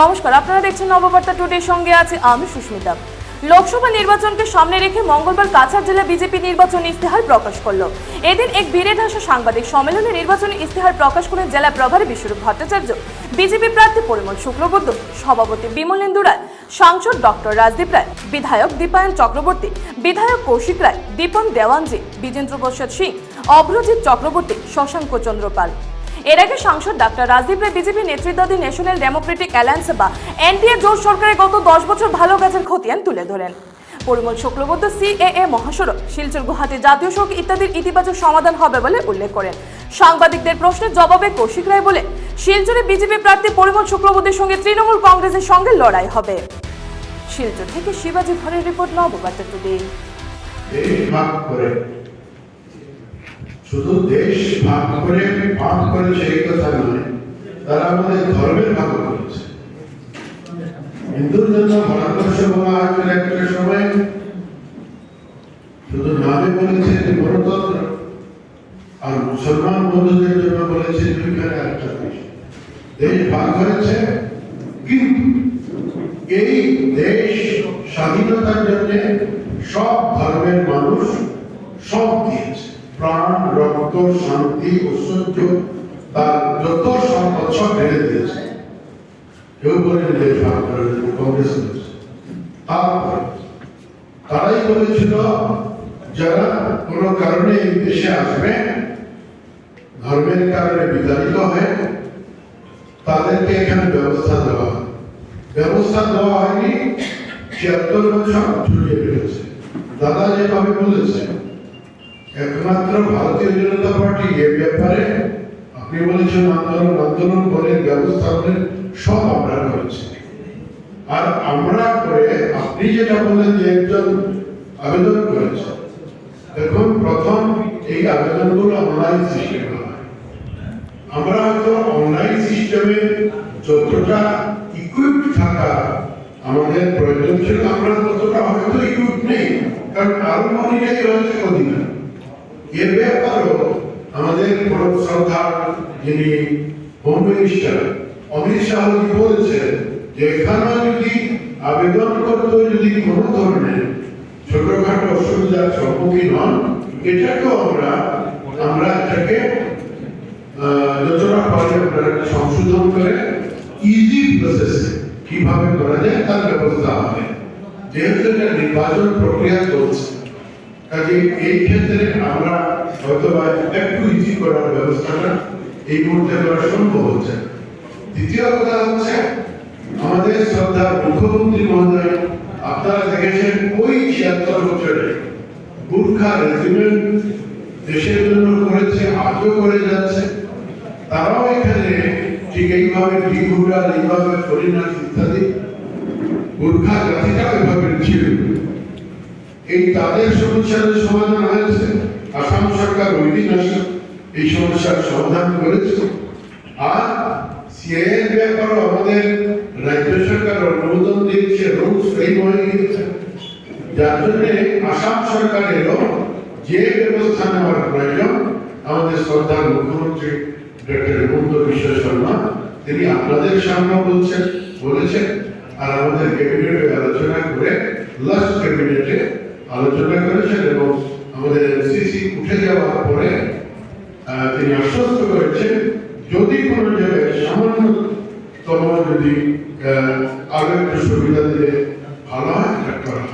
নমস্কার, আপনারা দেখছেন নববার্তা টুডের সঙ্গে আছে আমি সুস্মিতা। লোকসভা নির্বাচনকে সামনে রেখে মঙ্গলবার কাছাড় জেলা বিজেপি নির্বাচন ইস্তেহার প্রকাশ করল। এদিন এক বীরে ধাসা সাংবাদিক সম্মেলনে নির্বাচনী ইস্তেহার প্রকাশ করেন জেলা প্রভারী বিশ্বরূপ ভট্টাচার্য, বিজেপি প্রার্থী পরিমল শুক্লবদ্ধ সভাপতি বিমলেন্দু রায় সাংসদ ডক্টর রাজদীপ রায়, বিধায়ক দীপায়ন চক্রবর্তী, বিধায়ক কৌশিক রায়, দীপন দেওয়ানজি, বিজেন্দ্র প্রসাদ সিং, অভ্রজিৎ চক্রবর্তী, শশাঙ্ক চন্দ্র পাল। এর আগে সাংসদ ডাক্তার রাজদীপ রায় বিজেপি নেতৃত্বাধীন ন্যাশনাল ডেমোক্রেটিক অ্যালায়েন্স বা এনডিএ জোট সরকারের গত দশ বছর ভালো কাজের খতিয়ান তুলে ধরেন। পরিমল শুক্লবৈদ্য সিএএ মহাসড়ক, শিলচর, গুয়াহাটি জাতীয় সড়ক ইত্যাদির ইতিবাচক সমাধান হবে বলে উল্লেখ করেন। সাংবাদিকদের প্রশ্নের জবাবে কৌশিক রায় বলে শিলচরে বিজেপি প্রার্থী পরিমল শুক্লবৈদ্যের সঙ্গে তৃণমূল কংগ্রেসের সঙ্গে লড়াই হবে। শিলচর থেকে শিবাজি ধরের রিপোর্ট, নববার্তা টুডে। শুধু দেশ ভাগ করে ভাগ করেছে এই কথা নয়, তারা আমাদের ধর্মের ভাগ করেছে। হিন্দুর জন্য ভারতবর্ষ বলা হয়েছিল একটা সময় শুধু নামে বলেছে যে গণতন্ত্র, আর মুসলমান বন্ধুদের জন্য বলেছে দুইখানে একটা দেশ। দেশ ভাগ হয়েছে কিন্তু এই দেশ স্বাধীনতার জন্য সব ধর্মের মানুষ সব দিয়েছে। প্রাণ, রক্ত, শান্তি, ঐশ্বর্য, তার যত সম্পদ সব ঢেলে দিয়েছে। কেউ দিল, কংগ্রেস তারপর তারাই বলেছিল যারা কোনো কারণে এই দেশে আসবে ধর্মের কারণে বিতাড়িত হয়ে তাদেরকে এখানে ব্যবস্থা দেওয়া ব্যবস্থা দেওয়া হয়নি ছিয়াত্তর বছর ঝুলিয়ে ফেলেছে দাদা যেভাবে বলেছে একমাত্র ভারতীয় জনতা পার্টি এ ব্যাপারে বলেছেন আন্দোলন আন্দোলন করে সব আমরা করেছি আর আমরা করে আপনি যেটা বললেন যে একজন আবেদন করেছে দেখুন, প্রথম এই আবেদনগুলো অনলাইন সিস্টেমে হয়। আমরা হয়তো অনলাইন সিস্টেমে যতটা ইকুইপ থাকা আমাদের প্রয়োজন ছিল, আমরা ততটা হয়তো ইকুইপ নেই। কারণ আরও মনিটাই রয়েছে অধীনে। এর ব্যাপারেও আমাদের বড় শ্রদ্ধা যিনি হোম মিনিস্টার অমিত শাহজি বলেছেন যে এখানে যদি আবেদন করতে যদি কোনো ধরনের ছোটখাটো অসুবিধার সম্মুখীন হন, এটাকেও আমরা আমরা এটাকে যতটা পারি আপনারা সংশোধন করে ইজি প্রসেসে কীভাবে করা যায় তার ব্যবস্থা হবে। যেহেতু এটা নির্বাচন প্রক্রিয়া চলছে কাজে এই ক্ষেত্রে আমরা হয়তো একটু ইজি করার ব্যবস্থাটা এই মুহূর্তে করা সম্ভব হচ্ছে দ্বিতীয় কথা হচ্ছে, আমাদের শ্রদ্ধার মুখ্যমন্ত্রী মহোদয়, আপনারা দেখেছেন ওই ছিয়াত্তর বছরে গুর্খা রেজিমেন্ট দেশের জন্য করেছে, আজও করে যাচ্ছে। তারাও এখানে ঠিক এইভাবে বিঘুরা এইভাবে হরিনাথ ইত্যাদি গুর্খা জাতিটাও এভাবে ছিল। এই তাদের সমস্যার সমাধান হয়েছে। আসাম সরকার ওই দিন এই সমস্যার সমাধান করেছে। আর আমাদের রাজ্য সরকার অনুমোদন দিয়েছে হয়ে গিয়েছে। যার জন্য আসাম সরকারেরও যে ব্যবস্থা নেওয়ার প্রয়োজন, আমাদের শ্রদ্ধার মুখ্যমন্ত্রী ডক্টর হেমন্ত বিশ্ব শর্মা, তিনি আপনাদের সামনে বলছেন, বলেছেন, আর আমাদের ক্যাবিনেটে আলোচনা করে লাস্ট ক্যাবিনেটে আলোচনা করেছেন এবং আমাদের এমসিসি উঠে যাওয়ার পরে তিনি আশ্বস্ত করেছেন, যদি কোনো জায়গায় সামান্যতম যদি আরও একটু সুবিধা দিলে ভালো হয় করা।